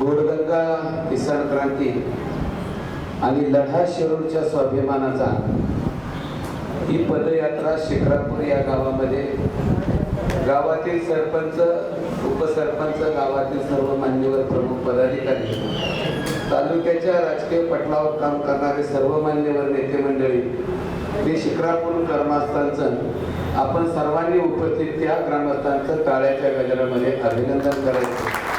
गोडगंगा किसान क्रांती आणि लढा शिरूरच्या स्वाभिमानाचा ही पदयात्रा शिखरापूर या गावामध्ये गावातील सरपंच उपसरपंच गावातील सर्व मान्यवर प्रमुख पदाधिकारी तालुक्याच्या राजकीय पटलावर काम करणारे सर्व मान्यवर नेते मंडळी ते शिखरापूर ग्रामस्थांचं आपण सर्वांनी उपस्थित त्या ग्रामस्थांचं काळ्याच्या गजरामध्ये अभिनंदन करायचं.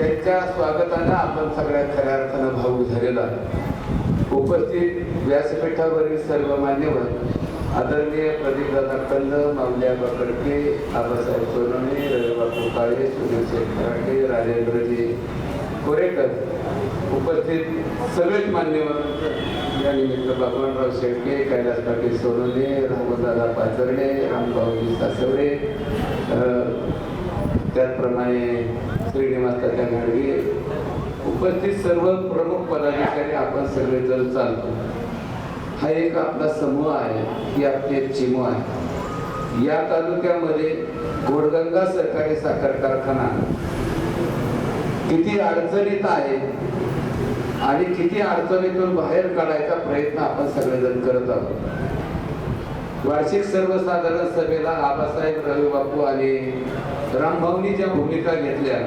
त्यांच्या स्वागतानं आपण सगळ्या खऱ्या अर्थानं भाऊक झालेला उपस्थित व्यासपीठावरील सर्व मान्यवर आदरणीय प्रदीपदादा कंद माऊल्या बाकडके आबासाहेब सोनवणे रविबापू काळे सुनील शेख खराटे राजेंद्रजी कोरेकर उपस्थित सगळेच मान्यवर या निमित्त भगवानराव शेळके कैलास पाटील सोनवणे रामदादा पाचरणे रामभाऊजी सासवडे त्याचप्रमाणे त्याचप्रमाणे असतात त्या गाडगे उपस्थित सर्व प्रमुख पदाधिकारी आपण सगळेजण चालतो. हा एक आपला समूह आहे ही आपली एक चिमू आहे. या तालुक्यामध्ये गोडगंगा सहकारी साखर कारखाना किती अडचणीत आहे आणि किती अडचणीतून बाहेर काढायचा प्रयत्न आपण सगळेजण करत आहोत. वार्षिक सर्वसाधारण सभेला आबासाहेब रवी बापू आणि रामभाऊनी ज्या भूमिका घेतल्या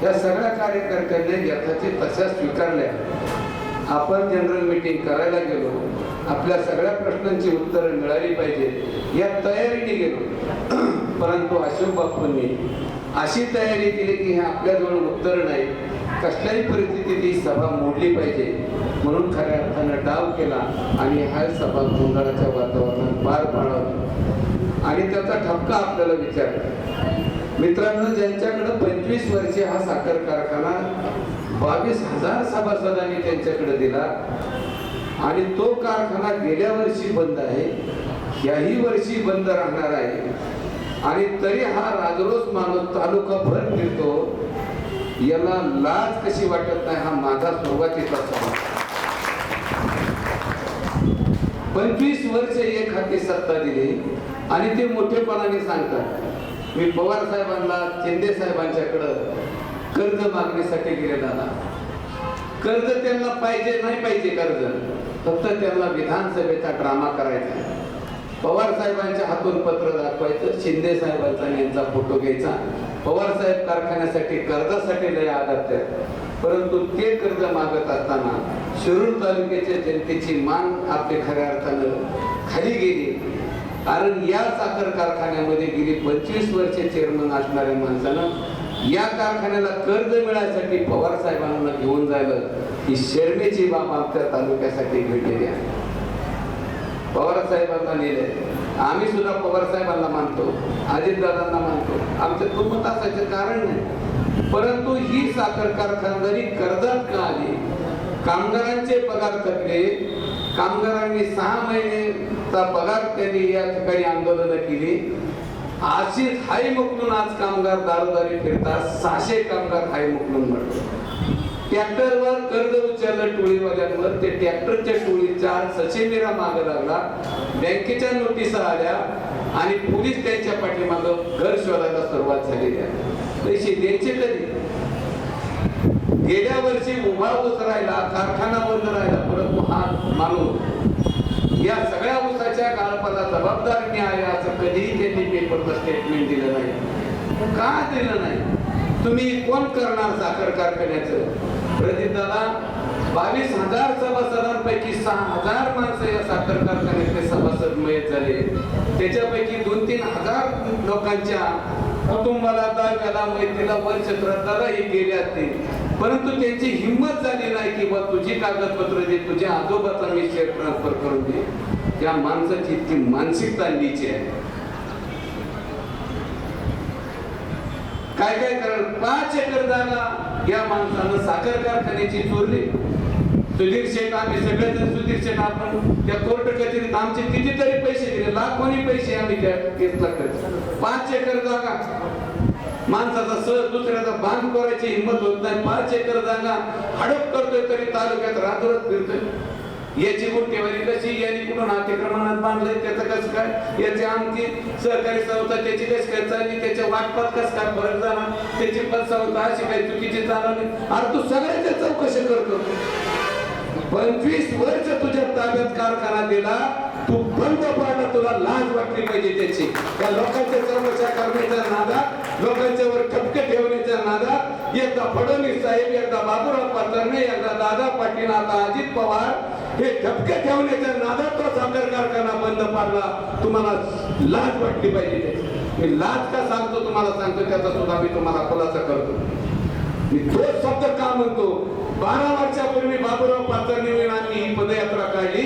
त्या सगळ्या कार्यकर्त्यांनी यथाचे तशा स्वीकारल्या. आपण जनरल मीटिंग करायला गेलो आपल्या सगळ्या प्रश्नांची उत्तरं मिळाली पाहिजे या तयारीने गेलो. परंतु अशोक बापूंनी अशी तयारी केली की हे आपल्याजवळ उत्तर नाही. कसल्याही परिस्थितीत ही सभा मोडली पाहिजे. म्हणून खऱ्या अर्थानं डाव केला आणि हा सभा गोंधळाच्या वातावरणात पार पाडवला आणि त्याचा ठपका आपल्याला विचारला. मित्रांनो ज्यांच्याकडे पंचवीस वर्षे हा साखर कारखाना बावीस हजार सभासदांनी त्यांच्याकडे दिला आणि तो कारखाना गेल्या वर्षी बंद आहे याही वर्षी बंद राहणार आहे. आणि तरी हा राजरोस माणूस तालुका भर फिरतो याला लाज कशी वाटत नाही हा माझा सुरुवातीचा समाज पंचवीस वर्ष एक हाती सत्ता दिली आणि ते मोठेपणाने सांगतात. मी पवार साहेबांना शिंदे साहेबांच्याकडं कर्ज मागण्यासाठी गेले दादा. कर्ज त्यांना पाहिजे नाही पाहिजे कर्ज फक्त त्यांना विधानसभेचा ड्रामा करायचा पवार साहेबांच्या हातून पत्र दाखवायचं शिंदे साहेबांचा यांचा फोटो घ्यायचा. पवार साहेब कारखान्यासाठी कर्जासाठी लय आघात परंतु ते कर्ज मागत असताना शिरूर तालुक्याच्या जनतेची मान आपल्या खऱ्या अर्थानं खाली गेली. कारण या साखर कारखान्यामध्ये गेली पंचवीस वर्षे चेअरमन असणाऱ्या माणसानं या कारखान्याला कर्ज मिळायसाठी पवार साहेबांना घेऊन जायला ही शर्मेची बाब आमच्या तालुक्यासाठी घडलेली आहे. पवार साहेबांना नेले. आम्ही सुद्धा पवार साहेबांना मानतो अजितदादांना मानतो. आमचं दुमत असायचं कारण नाही. परंतु ही साखर कारखानदारी कर्जात का आली कामगारांचे पगार थकले कामगारांनी सहा महिने महिनेचा पगार त्यांनी या ठिकाणी आंदोलन केली. अशीच हाय मुकलून आज कामगार दारोदारी फिरतात. सहाशे कामगार हाय मुकलून म्हणतो ट्रॅक्टरवर कर्ज उचललं टोळीवाल्यांवर. ते ट्रॅक्टरच्या टोळीचा सचेमेरा माग लागला. बँकेच्या नोटिसा आल्या आणि पोलीस त्यांच्या पाठीमागं घर शोधायला सुरुवात झालेली आहे पैसे द्यायचे कधी? गेल्या वर्षी उभा उतरायला कारखाना बंद राहिला परंतु हा माणूस या सगळ्या उसाच्या गाळपाला जबाबदार मी आहे असं कधीही त्यांनी पेपरचं स्टेटमेंट दिलं नाही. का दिलं नाही? तुम्ही कोण करणार साखर कारखान्याचं? प्रदीप बावीस हजार सभासदांपैकी सहा हजार माणसं या साखर कारखान्यातले सभासद मयत झाले. त्याच्यापैकी दोन तीन हजार लोकांच्या कुटुंबाला दाव्याला मैत्रीला वर्ष श्रद्धाला हे गेले असतील. परंतु त्यांची हिंमत झाली नाही की बा तुझी कागदपत्र दे तुझ्या आजोबाचा मी शेअर ट्रान्सफर करून दे. त्या माणसाची इतकी मानसिकता नीची आहे. काय काय कारण? पाच एकर जागा या माणसानं साखर कारखान्याची चोरली. सुधीर शेठ आम्ही सगळेजण सुधीर शेठ आपण त्या कोर्ट कचेरीत आमचे कितीतरी पैसे दिले लाखोनी पैसे आम्ही त्या केसला खर्च पाच एकर जागा. माणसाचा सहज दुसऱ्याचा बांध करायची हिंमत होत नाही. पाच एकर जागा हडप करतोय तरी तालुक्यात रातोरात फिरतोय. याची गुंठेवारी कशी? याने कुठून अतिक्रमणात बांधलंय? त्याचं कसं काय? याची आमची सहकारी संस्था त्याची कशी काय चालली? त्याच्या वाटपात कसं काय फरक झाला त्याची पण संस्था अशी काय चुकीची चालवली? अरे तू सगळ्याच्या चौकशी करतो पंचवीस वर्ष तुझ्या ताब्यात कारखाना दिला. तू बंद पाडला तुला लाज वाटली पाहिजे त्याची. त्या लोकांच्या चौकशा करण्याचा नादात लोकांच्यावर ठपके ठेवण्याच्या नादात एकदा फडणवीस साहेब एकदा बाबूराव पाटणे एकदा दादा पाटील आता अजित पवार हे ठपके ठेवण्याच्या नादात तो साखर कारखाना बंद पाडला. तुम्हाला लाज वाटली पाहिजे. मी लाज का सांगतो तुम्हाला? सांगतो त्याचा सुद्धा मी तुम्हाला खुलासा करतो. मी तोच शब्द का म्हणतो? बारा वर्षापूर्वी बाबूराव पाचरणे आम्ही ही पदयात्रा काढली.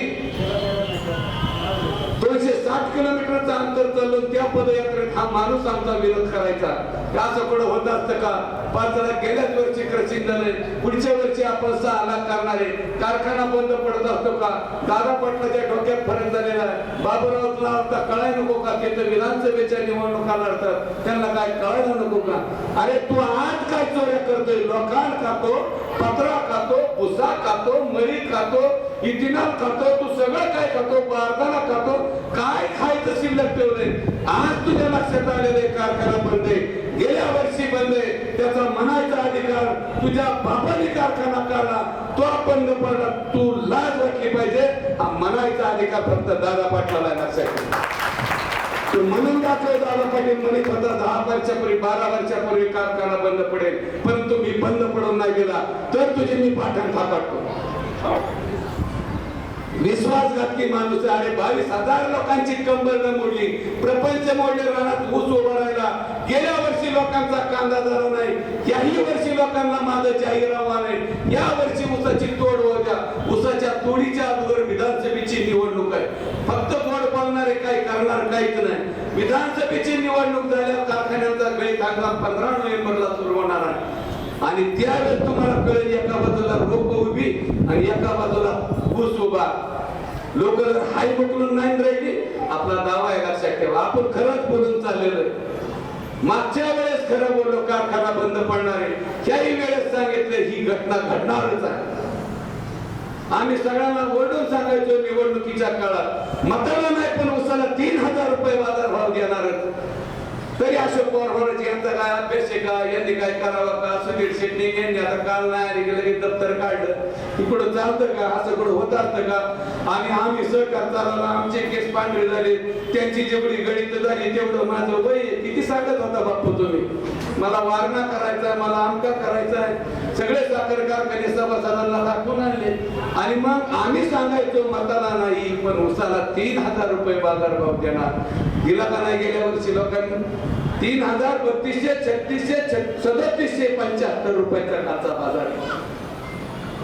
दोनशे साठ किलोमीटरचं अंतर चाललो त्या पदयात्रा हा माणूस आमचा विरोध करायचा. का असं होत असतं का पाच जण गेल्याच वर्षी क्रसिंग झाले पुढच्या वर्षी आपण सहा लाख करणारे. कारखाना बंद पडत असतो का? दादा पटलाच्या डोक्यात फरक झालेला आहे. बाबूरावला आता कळाय नको का ते तर विधानसभेच्या निवडणुका लढतात. त्यांना काय कळायला नको का? अरे तू आज काय चोऱ्या करतोय? लोकांना खातो पत्रा खातो भुसा खातो मरी खातो इथिनॉल खातो तू सगळं काय खातो बारदाना खातो काय खायचं शिल्लक ठेवलंय? आज तुझ्या लक्षात आलेले कारखाना बंद आहे गेल्या वर्षी बंद आहे त्याचा म्हणायचा अधिकार तुझ्या बापाने कारखाना काढला. तो आपण पडला तू लाज वाटली पाहिजे. हा म्हणायचा अधिकार फक्त दादा पाटलाला आहे, लक्षात म्हणून दाखव दादा पाटील म्हणत होता दहा वर्षापूर्वी बारा वर्षापूर्वी कारखाना बंद पडेल. पण तुम्ही बंद पडून नाही गेला. तर तुझी मी पाठण थापाटतो विश्वासघातकी माणूस आणि बावीस हजार लोकांची कंबर न मोडली. प्रपंच मोडले रानात ऊस उभा राहिला. गेल्या वर्षी लोकांचा कांदा झाला नाही. याही वर्षी लोकांना माझं जाहीर आव्हान आहे या वर्षी ऊसाची तोड होत्या ऊसाच्या तोडीच्या अगोदर विधानसभेची निवडणूक आहे. फक्त तोड पाळणारे काय करणार काहीच नाही. विधानसभेची निवडणूक झाल्या कारखान्यांचा गळीत हंगाम पंधरा नोव्हेंबरला सुरू होणार आहे. आणि त्यावेळेस तुम्हाला कळेल एका बाजूला रोप उभी आणि एका बाजूला ऊस उभा लोक जर हाय पकडून नाही राहिली? आपला दावा आहे लक्षात ठेवा. आपण खरंच बोलून चाललेलो मागच्या वेळेस खरं बोललो कारखाना बंद पडणार आहे. त्याही वेळेस सांगितले ही घटना घडणारच आहे. आम्ही सगळ्यांना ओरडून सांगायचो निवडणुकीच्या काळात. मताला नाही पण उसाला तीन हजार रुपये बाजार भाव देणारच. तरी अशोक पवार यांचा काय अभ्यास आहे का? यांनी काय करावं का? सुनील शेट्टी यांनी आता काल नाही आली की लगेच दप्तर काढलं. इकडं चालतं का? असं कुठं होत असतं का? आणि आम्ही सहकार चालवला आमचे केस पांढरे झाले त्यांची जेवढी गणित झाली तेवढं माझं वय आहे. किती सांगत होता बाप्पू तुम्ही? मला वारणा करायचा मला आमका करायचा आहे. सगळे साखर कारखाने सभासदांना दाखवून आणले. आणि मग आम्ही सांगायचो मताला नाही पण उसाला तीन हजार रुपये बाजार भाव देणार. दिला का नाही गेल्या वर्षी लोकांनी? तीन हजार बत्तीसशे छत्तीसशे सदतीसशे पंच्याहत्तर रुपयाचा काचा बाजार.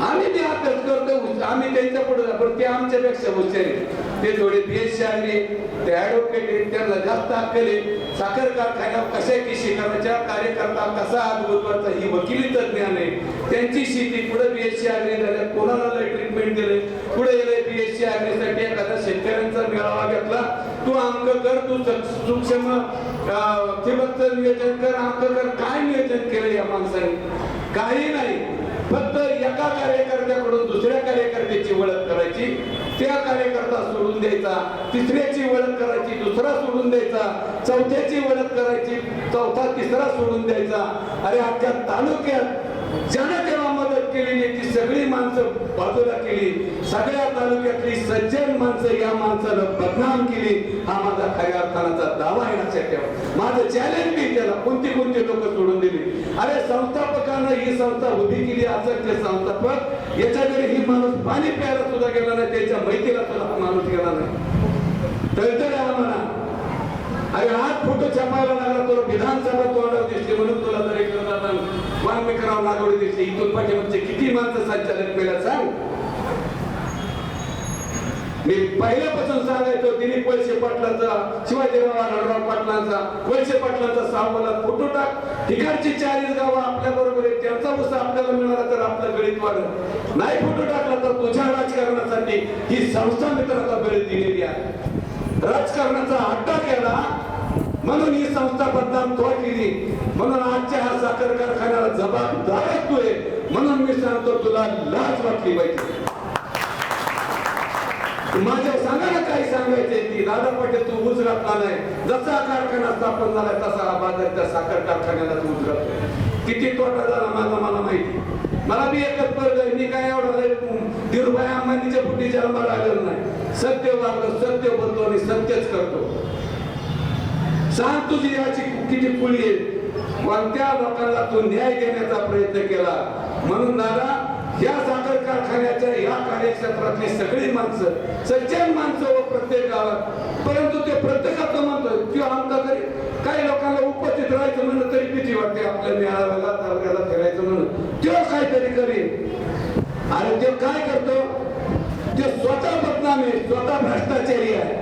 आम्ही ते अभ्यास करतो आम्ही त्यांच्या पुढे पण ते आमच्यापेक्षा हुशार ते थोडे पीएचसी आणले. ते ऍडव्होकेट आहेत त्यांना जास्त अक्कल साखर कारखान्यावर कशा केशी करायच्या कार्यकर्ता कसा आज गुंतवायचा ही वकिलीचं ज्ञान आहे. त्यांची शेती पुढे बी एस सी आगरी झाल्या कोणाला ट्रीटमेंट दिले पुढे गेले सी आगरीसाठी एखादा शेतकऱ्यांचा मेळावा घेतला. तू अंक कर तू सूक्ष्म अं, नियोजन कर अंक कर. काय नियोजन केलं या माणसाने? काही नाही. फक्त एका कार्यकर्त्याकडून दुसऱ्या कार्यकर्त्याची ओळख करायची त्या कार्यकर्ता सोडून द्यायचा तिसऱ्याची ओळख करायची दुसरा सोडून द्यायचा चौथ्याची ओळख करायची चौथा तिसरा सोडून द्यायचा. अरे आजच्या तालुक्यात ज्यानं केलेली ती सगळी माणसं बाजूला केली. सगळ्या तालुक्यातली सज्जन माणसं या माणसाला बदनाम केली. हा माझा खऱ्या अर्थानाचा दावा आहे लक्षात ठेवा. माझं चॅलेंज मी त्याला कोणती कोणती लोक सोडून दिली. अरे संस्थापकानं ही संस्था उभी केली असं ते संस्थापक. याच्याकडे ही माणूस पाणी प्यायला सुद्धा गेला नाही त्याच्या मैत्रीला सुद्धा माणूस गेला नाही. तर म्हणा अरे आज फोटो छापायला लागला तो विधानसभा तोंडावर दिसली म्हणून तुला तरी लागवडी दिसते. इथून पाठीमागचे किती माणसं संचालक केल्या सांग? मी पहिल्यापासून सांगायचो दिलीप वळसे पाटलांचा शिवाजीराव रणराव पाटलांचा वळसे पाटलांचा सावला फोटो टाक. ठिकाणची चाळीस गावं आपल्या बरोबर त्यांचा उसा आपल्याला मिळाला तर आपलं गणित वाढत नाही फोटो टाकला तर तुझ्या राजकारणासाठी ही संस्था मित्राचा वेळ दिलेली आहे. राजकारणाचा अड्डा केला म्हणून ही संस्था बदनाम तो केली. म्हणून आजच्या हा साखर कारखान्याला जबाबदार तू आहे म्हणून मी सांगतो तुला लाज वाटली पाहिजे. माझ्या सांगायला काय काही सांगायचे ती दादा पाटील तू उजरातला नाही. जसा कारखाना स्थापन झाला तसा हा बाजार त्या साखर कारखान्याला तू उजरात किती तोटा झाला माझा मला माहिती. मला बी एकच वर्ग मी काय एवढं लय धीरुभाई अंबानीच्या फुटी जन्माला आलेलो नाही. सत्य वागलो सत्य बोलतो आणि सत्यच करतो. सांग तुझी याची किती पुळी आहे. कोणत्या लोकांना तू न्याय देण्याचा प्रयत्न केला? म्हणून दादा या साखर कारखान्याच्या या कार्यक्षेत्रातली सगळी माणसं सज्जन माणसं व प्रत्येक गावात परंतु ते प्रत्येकाचं म्हणतो किंवा आमचा तरी काही लोकांना उपस्थित राहायचं म्हणलं तरी भीती वाटते आपल्या मेळाव्याला तालुक्याला फिरायचं म्हणून. तो काहीतरी करेल आणि ते काय करतो? ते स्वतः बदनामी स्वतः भ्रष्टाचारी आहे.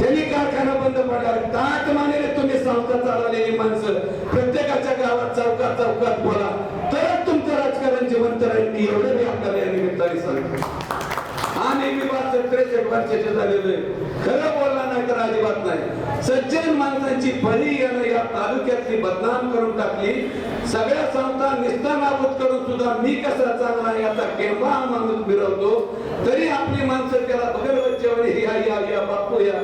त्यांनी कारखाना बंद पडला. ताट मानेने तुम्ही संस्था चालवलेली माणसं प्रत्येकाच्या गावात चौकात चौकात बोला. अजिबात विवाद त्रेसष्ट वर्षाचे झालेलो आहे खरं बोलला नाही तर अजिबात नाही. सज्जन माणसांची बळी यानं या तालुक्यातली बदनाम करून टाकली. सगळ्या संस्था निस्तानाबूत करून सुद्धा मी कसा चांगला याचा केव्हा माणूस फिरवतो तरी आपली माणसं त्याला बगल वच्चेवर या या या बापू या.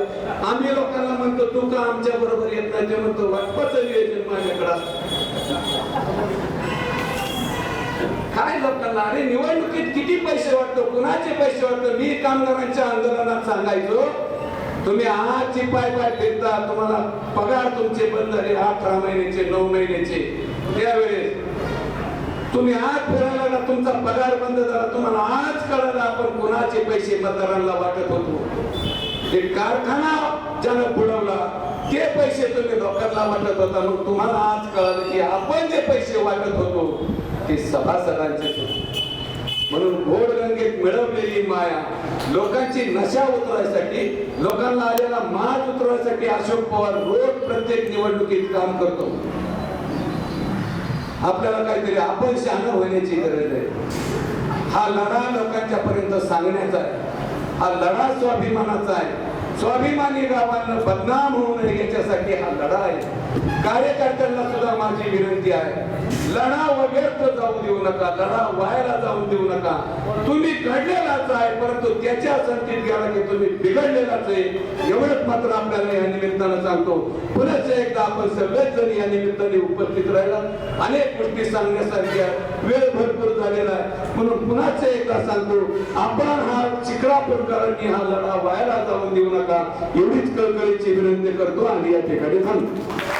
आम्ही लोकांना म्हणतो तू का आमच्या बरोबर येत नाही? ते म्हणतो वाटपाचं नियोजन माझ्याकडे लोकांना अरे निवडणुकीत किती पैसे वाटतो कुणाचे पैसे वाटतो? मी कामगारांच्या आंदोलनात सांगायचो. तुम्ही आजची पाय पाय फिरता तुम्हाला पगार तुमचे बंद झाले अठरा महिन्याचे नऊ महिन्याचे. त्यावेळेस तुम्ही आज फिरायला ना तुमचा पगार बंद झाला. तुम्हाला आज कळलं आपण कोणाचे पैसे मतदारांना वाटत होतो. एक कारखाना ज्यानं बुडवला ते पैसे तुम्ही लोकांना वाटत होता. मग तुम्हाला आज कळलं की आपण जे पैसे वाटत होतो ते सभासदांचे म्हणून गोड गंगेत मिळवलेली माया लोकांची नशा उतरवायसाठी लोकांना आलेला माज उतरवायसाठी अशोक पवार रोज प्रत्येक निवडणुकीत काम करतो. आपल्याला काहीतरी आपण शहाण होण्याची गरज आहे. हा लढा लोकांच्या पर्यंत सांगण्याचा आहे. हा लढा स्वाभिमानाचा आहे. स्वाभिमानी गावांना बदनाम होऊ नये याच्यासाठी हा लढा आहे. कार्यकर्त्यांना सुद्धा माझी विनंती आहे. लढा व्यर्थ जाऊ देऊ नका लढा व्हायला जाऊ देऊ नका. तुम्ही घडलेलाच आहे परंतु त्याच्या संगतीत गेला की तुम्ही बिघडलेलाच आहे. एवढंच मात्र आपल्याला या निमित्तानं सांगतो. पुनश्च एकदा आपण सगळेच जण या निमित्ताने उपस्थित राहिला अनेक गोष्टी सांगण्यासारख्या वेळ भरपूर झालेला आहे. म्हणून पुन्हाच एकदा सांगतो आपण हा चिखलापूरकरांनी हा लढा व्हायला जाऊन देऊ नका. एवढीच कळकळीची विनंती करतो आणि या ठिकाणी थांबतो.